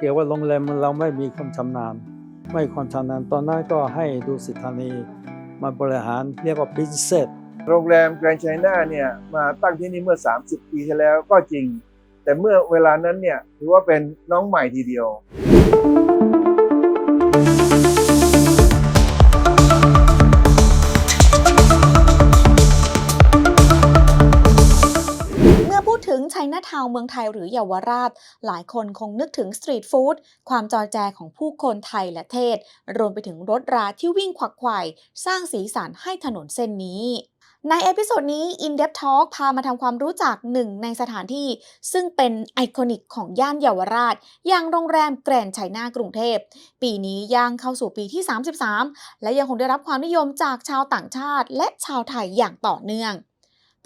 เกี่ยวว่าโรงแรมเราไม่มีความชำนาญ ไม่ความชำนาญตอนนั้นก็ให้ดูสิธานีมาบริหารเรียกว่าพิเศษโรงแรมแกรนด์ไชน่าเนี่ยมาตั้งที่นี่เมื่อ 30 ปีที่แล้วก็จริง แต่เมื่อเวลานั้นเนี่ยถือว่าเป็นน้องใหม่ทีเดียว ดถึงไชน่าทาวน์เมืองไทยหรือเยาวราช หลายคนคงนึกถึงสตรีทฟู้ดความจอแจของผู้คนไทยและเทศ รวมไปถึงรถราที่วิ่งขวักไขว่สร้างสีสันให้ถนนเส้นนี้ในเอพิโซดนี้ In Depth Talk พามาทำความรู้จักหนึ่งในสถานที่ ซึ่งเป็นไอคอนิกของย่านเยาวราช อย่างโรงแรมแกรนด์ไชน่ากรุงเทพ ปีนี้ย่างเข้าสู่ปีที่ 33 และยังคงได้รับความนิยมจากชาวต่างชาติ และชาวไทยอย่างต่อเนื่อง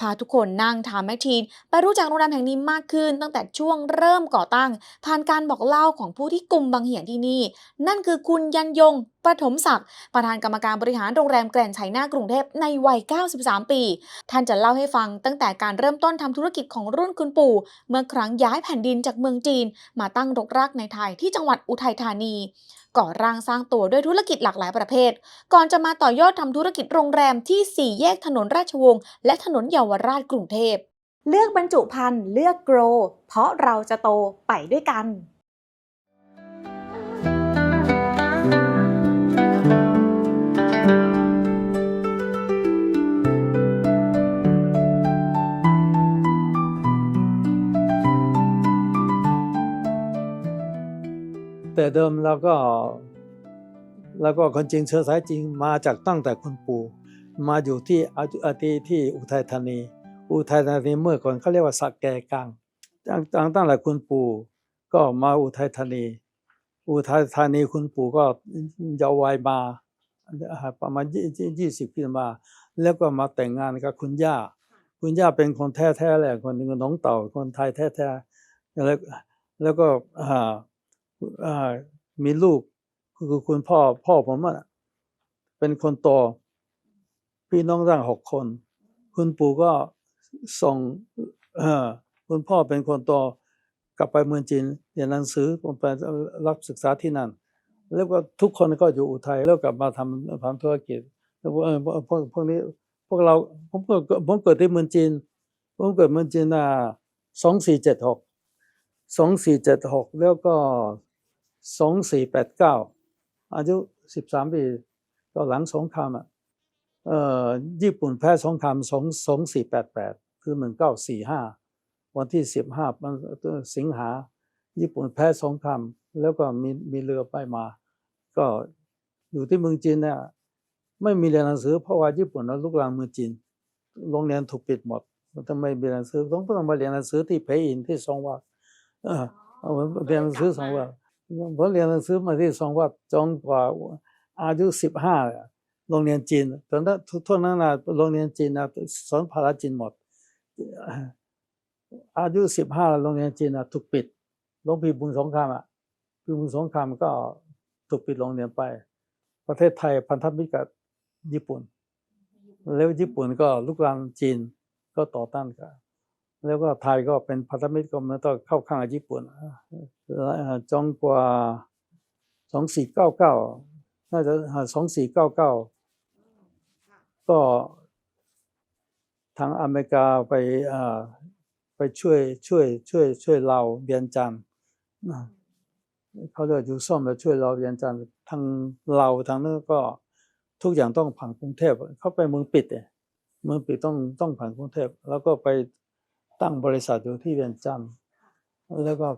พาทุกคนนั่งทามแมชชีนไปรู้จักโรงแรมแห่งนี้มากขึ้น ตั้งแต่ช่วงเริ่มก่อตั้ง ผ่านการบอกเล่าของผู้ที่กลุ่มบางเหียนที่นี่ นั่นคือคุณยันยง ปฐมศักดิ์ประธานกรรมการบริหารโรงแรมแกรนด์ไชน่ากรุงเทพในวัย 93 ปี ท่านจะเล่าให้ฟังตั้งแต่การเริ่มต้นทำธุรกิจของรุ่นคุณปู่ เมื่อครั้งย้ายแผ่นดินจากเมืองจีน มาตั้งรกรากในไทยที่จังหวัดอุทัยธานีก่อร่างสร้างตัวด้วยธุรกิจหลากหลายประเภท ก่อนจะมาต่อยอดทำธุรกิจโรงแรมที่ 4 แยกถนนราชวงศ์และถนนเยาวราชกรุงเทพ เลือกบรรจุภัณฑ์เลือกโกรเพราะเราจะโตไปด้วยกัน แต่เดิมเราก็แล้วก็คนจริงเชื้อสายจริงมาจากตั้งแต่คุณปู่มาอยู่ที่อาจุอาตีที่อุทัยธานี อุทัยธานีเมื่อก่อนเขาเรียกว่าสักแกกลางตั้งตั้งตั้งแต่คุณปู่ก็มาอุทัยธานี อุทัยธานีคุณปู่ก็เยาว์วัยมาประมาณยี่สิบปีมา แล้วก็มาแต่งงานกับคุณย่า คุณย่าเป็นคนแท้ๆแหละคนหนึ่งน้องเต่าคนไทยแท้ๆแล้วแล้วก็อ่า มีลูกคือคุณพ่อพ่อผมอะเป็นคนโตพี่น้องตั้งหกคน คุณปู่ก็ส่งคุณพ่อเป็นคนโตกลับไปเมืองจีนเรียนหนังสือผมไปรับศึกษาที่นั่น แล้วก็ทุกคนก็อยู่อุทัยแล้วกลับมาทำทำธุรกิจแล้วเออพวกพวกนี้พวกเราผมเกิดผมเกิดที่เมืองจีนผมเกิดเมืองจีนอะสองสี่เจ็ดหกสองสี่เจ็ดหกแล้วก็ สองสี่แปดเก้าอายุสิบสามปีก็หลังสงครามอะเอ่อญี่ปุ่นแพ้สงครามสองสองสี่แปดแปดคือหนึ่งเก้าสี่ห้าวันที่สิบห้าสิงหา ญี่ปุ่นแพ้สงครามแล้วก็มีมีเรือไปมา ก็อยู่ที่เมืองจีนเนี่ยไม่มีเรียนหนังสือเพราะว่าญี่ปุ่นนั้นลุกลามเมืองจีนโรงเรียนถูกปิดหมดทำไมมีเรียนหนังสือต้องต้องมาเรียนหนังสือที่เพยอินที่ซองว่าเออเอาเรียนหนังสือสองว่า ผมเรียนหนังสือมาที่สองวัดจนกว่าอายุสิบห้าโรงเรียนจีนตอนนั้นทุกนั้นนะโรงเรียนจีนนะสอนภาษาจีนหมด อายุสิบห้าโรงเรียนจีนนะถูกปิดโรงพิบูลสงครามอะพิบูลสงครามก็ถูกปิดโรงเรียนไป ประเทศไทยพันธมิตรกับญี่ปุ่น แล้วญี่ปุ่นก็ลุกลามจีนก็ต่อต้านกัน แล้วก็ไทยก็เป็นพันธมิตรก็มันต้องเข้าข้างญี่ปุ่นจนกว่าสองสี่เก้าเก้าน่าจะสองสี่เก้าเก้าก็ทางอเมริกาไปไปช่วยช่วยช่วยช่วยเราเวียนจันเขาเรียอยู่ซ่อมแล้วช่วยเราเวียนจันทร์ทางเราทางนั้นก็ทุกอย่างต้องผ่านกรุงเทพเข้าไปเมืองปิดเนี่ยเมืองปิดต้องต้องผ่านกรุงเทพแล้วก็ไป ตั้งบริษัทอยู่ที่เวียงจันทร์แล้วก็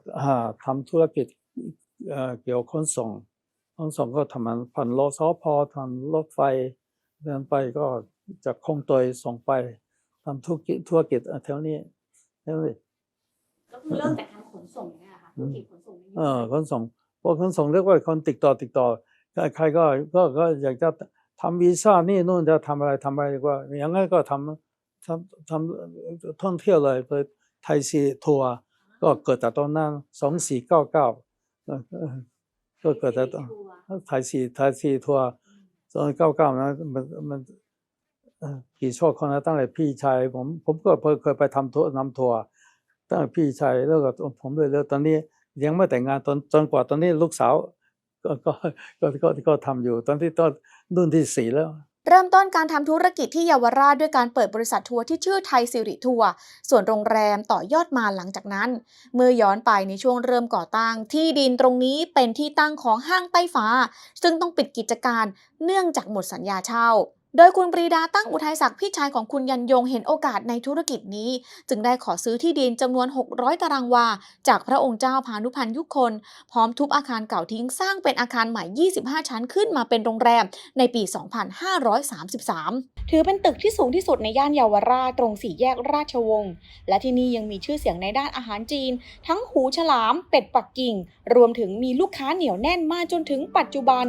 ทำธุรกิจเกี่ยวขนส่งขนส่งก็ทำผ่านรถซอพอทำรถไฟเดินไปก็จากคงตยส่งไปทำธุรกิจธุรกิจแถวนี้แล้วนี่ก็คือเริ่มจากการขนส่งเนี่ยค่ะธุรกิจขนส่งเออขนส่งพวกขนส่งเรียกว่าคนติดต่อติดต่อใครก็ก็ก็อยากจะทำวีซ่านี่นู่นจะทำอะไรทำอะไรก็อย่างนั้นก็ทำ ทำทำท่องเที่ยวเลยไปไทยซีทัวร์ก็เกิดจากตอนนั้นสองสี่เก้าเก้าก็เกิดจากตอนไทยซีไทยซีทัวร์สองเก้าเก้านะมันมันกี่ชั่วคนนะตั้งแต่พี่ชายผมผมก็เคยไปทำทัวร์นำทัวร์ตั้งแต่พี่ชายแล้วก็ผมด้วยแล้วตอนนี้ยังไม่แต่งงานตอนจนกว่าตอนนี้ลูกสาวก็ก็ก็ก็ก็ทำอยู่ตอนที่ตอนรุ่นที่สี่แล้ว เริ่มต้นการทำธุรกิจที่เยาวราชด้วยการเปิดบริษัททัวร์ที่ชื่อไทยสิริทัวร์ ส่วนโรงแรมต่อยอดมาหลังจากนั้น เมื่อย้อนไปในช่วงเริ่มก่อตั้ง ที่ดินตรงนี้เป็นที่ตั้งของห้างใต้ฟ้า ซึ่งต้องปิดกิจการเนื่องจากหมดสัญญาเช่า โดยคุณปรีดาตั้งอุทัยศักดิ์พี่ชายของคุณยันยงเห็นโอกาสในธุรกิจนี้ จึงได้ขอซื้อที่ดินจำนวน 600 ตารางวา จากพระองค์เจ้าพานุพันธ์ยุคน พร้อมทุบอาคารเก่าทิ้งสร้างเป็นอาคารใหม่ 25 ชั้นขึ้นมาเป็นโรงแรมในปี 2533 ถือเป็นตึกที่สูงที่สุดในย่านเยาวราชตรงสี่แยกราชวงศ์และที่นี่ยังมีชื่อเสียงในด้านอาหารจีน ทั้งหูฉลาม เป็ดปักกิ่ง รวมถึงมีลูกค้าเหนียวแน่นมาจนถึงปัจจุบัน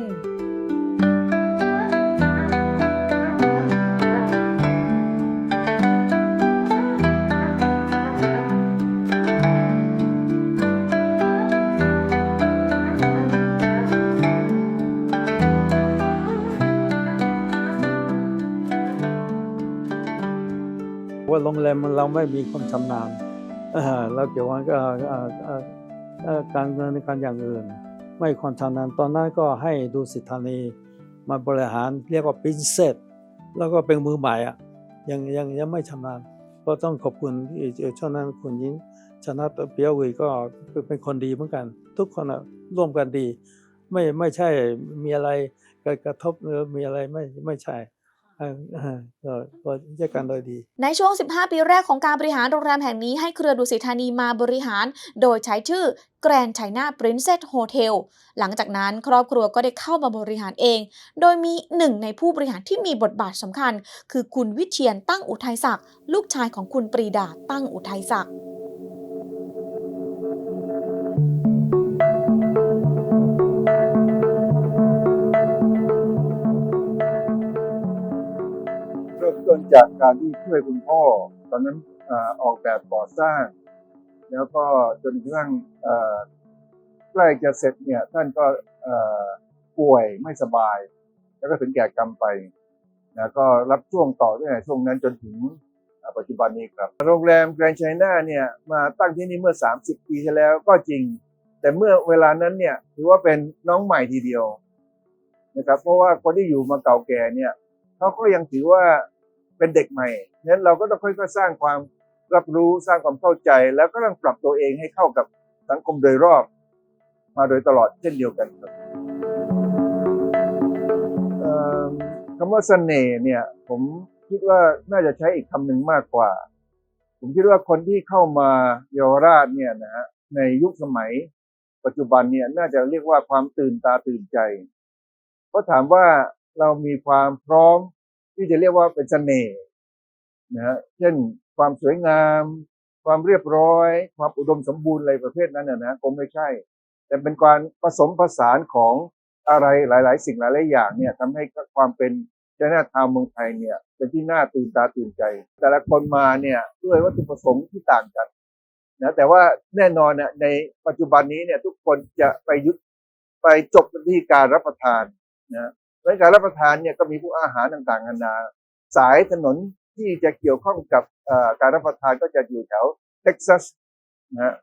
ว่าโรงแรมเราไม่มีความชำนาญเราเกี่ยวกับการเงินในการอย่างอื่น ไม่ความชำนาญตอนนั้นก็ให้ดูสิทธานีมาบริหารเรียกว่าปินเซตแล้วก็เป็นมือใหม่อะยังยังยังไม่ชำนาญก็ต้องขอบคุณช่วงนั้นคุณยิ้งชนะเปียวีก็เป็นคนดีเหมือนกัน ทุกคนร่วมกันดี ไม่ไม่ใช่มีอะไรกระทบหรือมีอะไรไม่ไม่ใช่ ก็ก็แยกกันโดยดี ในช่วง 15 ปีแรกของการบริหารโรงแรมแห่งนี้ให้เครือดุสิตธานีมาบริหาร โดยใช้ชื่อ Grand China Princess Hotel หลังจากนั้นครอบครัวก็ได้เข้ามาบริหารเอง โดยมีหนึ่งในผู้บริหารที่มีบทบาทสำคัญ คือคุณวิเชียนตั้งอุทัยศักดิ์ลูกชายของคุณปรีดาตั้งอุทัยศักดิ์ การที่ช่วยคุณพ่อ ตอนนั้นออกแบบก่อสร้าง แล้วก็จนกระทั่งใกล้จะเสร็จเนี่ยท่านก็ป่วยไม่สบาย แล้วก็ถึงแก่กรรมไปนะก็รับช่วงต่อตั้งแต่ช่วงนั้นจนถึงปัจจุบันนี้ครับ โรงแรมแกรนด์ไชน่าเนี่ยมาตั้งที่นี่เมื่อ 30 ปีที่แล้วก็จริง แต่เมื่อเวลานั้นเนี่ยถือว่าเป็นน้องใหม่ทีเดียวนะครับเพราะว่าคนที่อยู่มาเก่าแก่เนี่ยเขาก็ยังถือว่า เป็นเด็กใหม่นั้นเราก็ต้องค่อยๆสร้างความรับรู้สร้างความเข้าใจ แล้วก็ต้องปรับตัวเองให้เข้ากับสังคมโดยรอบ มาโดยตลอดเช่นเดียวกันครับคำว่าเสน่ห์เนี่ย ผมคิดว่าน่าจะใช้อีกคำหนึ่งมากกว่า ผมคิดว่าคนที่เข้ามาเยาวราชเนี่ยนะฮะในยุคสมัย ปัจจุบันเนี่ยน่าจะเรียกว่าความตื่นตาตื่นใจเพราะถามว่าเรามีความพร้อม ที่จะเรียกว่าเป็นเสน่ห์นะฮะเช่นความสวยงาม ความเรียบร้อย ความอุดมสมบูรณ์อะไรประเภทนั้นนะนะคงไม่ใช่ แต่เป็นการผสมผสานของอะไรหลาย ๆ สิ่งหลายๆอย่างเนี่ยทำให้ความเป็นเจ้าหน้าทาวเมืองไทยเนี่ย เป็นที่น่าตื่นตาตื่นใจ แต่ละคนมาเนี่ยด้วยวัตถุประสงค์ที่ต่างกันนะแต่ว่าแน่นอนเนี่ยในปัจจุบันนี้เนี่ยทุกคนจะไปยุดไปจบที่การรับประทานนะ ในการรับประทานเนี่ยก็มีพวกอาหารต่างๆนานา สายถนนที่จะเกี่ยวข้องกับการรับประทานก็จะอยู่แถวเท็กซัสนะฮะ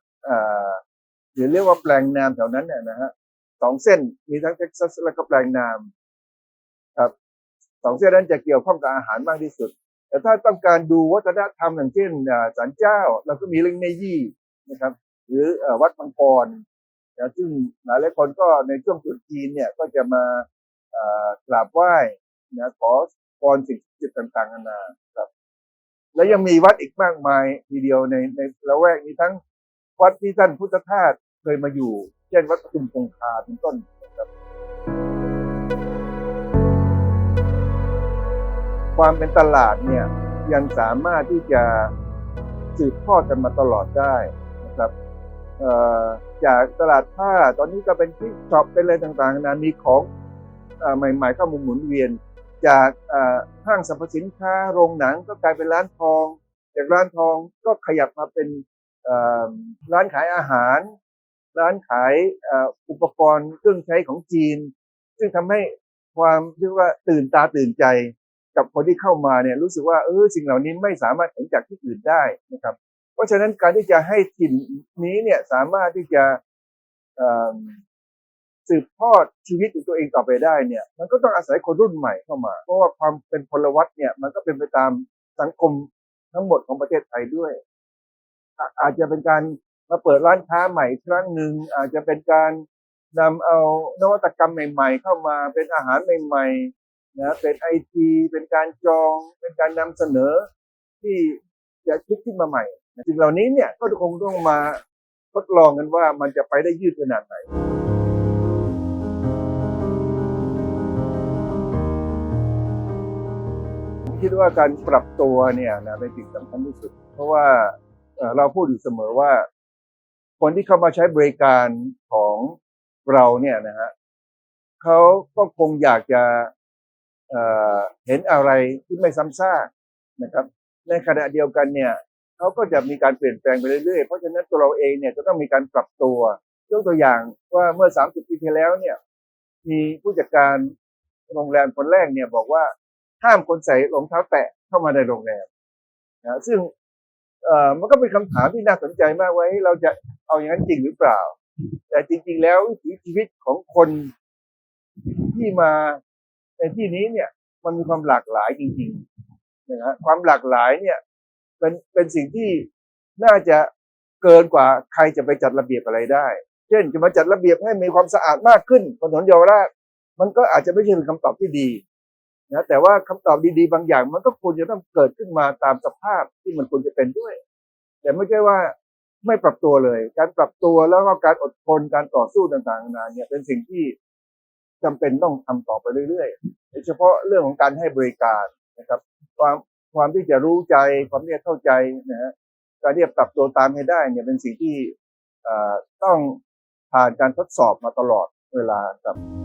หรือเรียกว่าแปลงนามแถวนั้นเนี่ยนะฮะสองเส้นมีทั้งเท็กซัสแล้วก็แปลงนามครับสองเส้นนั้นจะเกี่ยวข้องกับอาหารมากที่สุด แต่ถ้าต้องการดูวัฒนธรรมอย่างเช่นศาลเจ้า เราก็มีเรื่องเนยี่นะครับ หรือวัดมังกรนะซึ่งหลายหลายคนก็ในช่วงตรุษจีนเนี่ยก็จะมา กราบไหว้นะขอพรสิ่งศักดิ์สิทธิ์ต่างๆนานาครับ แล้วยังมีวัดอีกมากมายทีเดียวในในละแวกนี้ทั้งวัดที่ท่านพุทธทาสเคยมาอยู่ เช่นวัดปทุมคงคาเป็นต้นครับ ความเป็นตลาดเนี่ยยังสามารถที่จะสืบทอดกันมาตลอดได้นะครับจากตลาดผ้าตอนนี้ก็เป็นที่ช็อปเป็นอะไรต่างๆนานามีของ ใหม่ๆเข้ามาหมุนเวียน จากห้างสรรพสินค้าโรงหนังก็กลายเป็นร้านทอง จากร้านทองก็ขยับมาเป็นร้านขายอาหาร ร้านขายอุปกรณ์เครื่องใช้ของจีน ซึ่งทำให้ความเรียกว่าตื่นตาตื่นใจกับคนที่เข้ามาเนี่ยรู้สึกว่าเออสิ่งเหล่านี้ไม่สามารถเห็นจากที่อื่นได้นะครับ เพราะฉะนั้นการที่จะให้ถิ่นนี้เนี่ยสามารถที่จะ สืบทอดชีวิตของตัวเองต่อไปได้เนี่ยมันก็ต้องอาศัยคนรุ่นใหม่เข้ามา เพราะว่าความเป็นพลวัตเนี่ยมันก็เป็นไปตามสังคมทั้งหมดของประเทศไทยด้วยอะอาจจะเป็นการมาเปิดร้านค้าใหม่ครั้งหนึ่งอาจจะเป็นการนำเอานวัตกรรมใหม่ ๆ เข้ามาเป็นอาหารใหม่ๆนะเป็นไอทีเป็นการจอง เป็นการนำเสนอที่จะคิดขึ้นมาใหม่สิ่งเหล่านี้เนี่ยก็คงต้องมาทดลองกันว่ามันจะไปได้ยืดขนาดไหน คิดว่าการปรับตัวเนี่ยนะเป็นสิ่งสำคัญที่สุด เพราะว่าเราพูดอยู่เสมอว่า คนที่เข้ามาใช้บริการของเราเนี่ยนะฮะเขาก็คงอยากจะเเห็นอะไรที่ไม่ซ้ำซากนะครับ ในขณะเดียวกันเนี่ยเขาก็จะมีการเปลี่ยนแปลงไปเรื่อยๆ เพราะฉะนั้นตัวเราเองเนี่ยจะต้องมีการปรับตัวยกตัวอย่างว่าเมื่อ 30 ปีที่แล้วเนี่ย มีผู้จัดการโรงแรมคนแรกเนี่ยบอกว่า ห้ามคนใส่รองเท้าแตะเข้ามาในโรงแรมนะซึ่งมันก็เป็นคำถามที่น่าสนใจมากไว้ เราจะเอาอย่างนั้นจริงหรือเปล่า แต่จริง ๆ แล้ววิถีชีวิตของคนที่มาในที่นี้เนี่ย มันมีความหลากหลายจริงๆนะฮะความหลากหลายเนี่ย เป็นเป็นสิ่งที่น่าจะเกินกว่าใครจะไปจัดระเบียบอะไรได้ เช่นจะมาจัดระเบียบให้มีความสะอาดมากขึ้นบนถนนเยาวราชมันก็อาจจะไม่ใช่เป็นคำตอบที่ดี นะแต่ว่าคำตอบดีๆ บางอย่าง มันก็ควรจะต้องเกิดขึ้นมาตามสภาพที่มันควรจะเป็นด้วย แต่ไม่ใช่ว่าไม่ปรับตัวเลย การปรับตัวแล้วก็การอดทนการต่อสู้ต่างๆนานาเนี่ยเป็นสิ่งที่จำเป็นต้องทำต่อไปเรื่อยๆโดยเฉพาะเรื่องของการให้บริการนะครับ ความความที่จะรู้ใจความที่จะเข้าใจนะฮะการที่จะปรับตัวตามให้ได้ เนี่ยเป็นสิ่งที่ต้องผ่านการทดสอบมาตลอดเวลาครับ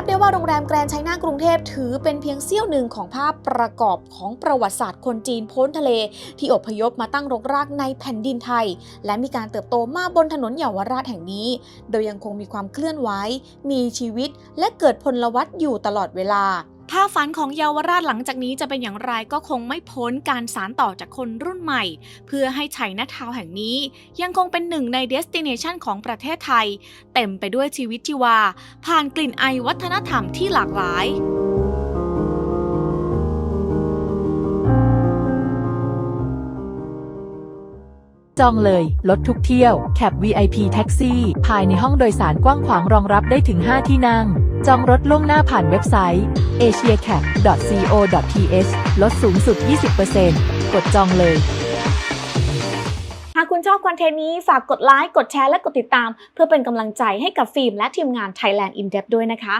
นับได้ว่าโรงแรมแกรนด์ไชน่ากรุงเทพถือเป็นเพียงเสี้ยวหนึ่งของภาพประกอบของประวัติศาสตร์คนจีนพ้นทะเล ที่อพยพมาตั้งรกรากในแผ่นดินไทย และมีการเติบโตมาบนถนนเยาวราชแห่งนี้ โดยยังคงมีความเคลื่อนไหวมีชีวิตและเกิดพลวัตอยู่ตลอดเวลา ภาพฝันของเยาวราชหลังจากนี้จะเป็นอย่างไรก็คงไม่พ้นการสานต่อจากคนรุ่นใหม่ เพื่อให้ชัยนาทาวแห่งนี้ ยังคงเป็นหนึ่งในเดสติเนชันของประเทศไทย เต็มไปด้วยชีวิตชีวา ผ่านกลิ่นไอวัฒนธรรมที่หลากหลาย จองเลย ลดทุกเที่ยว แคป VIP แท็กซี่ ภายในห้องโดยสารกว้างขวางรองรับได้ถึง 5 ที่นั่ง จองรถล่วงหน้าผ่านเว็บไซต์ asiacap.co.th ลดสูงสุด 20%กดจองเลย หากคุณชอบคอนเทนต์นี้ ฝากกดไลค์ กดแชร์ และกดติดตาม เพื่อเป็นกำลังใจให้กับฟิล์มและทีมงาน Thailand In Depth ด้วยนะคะ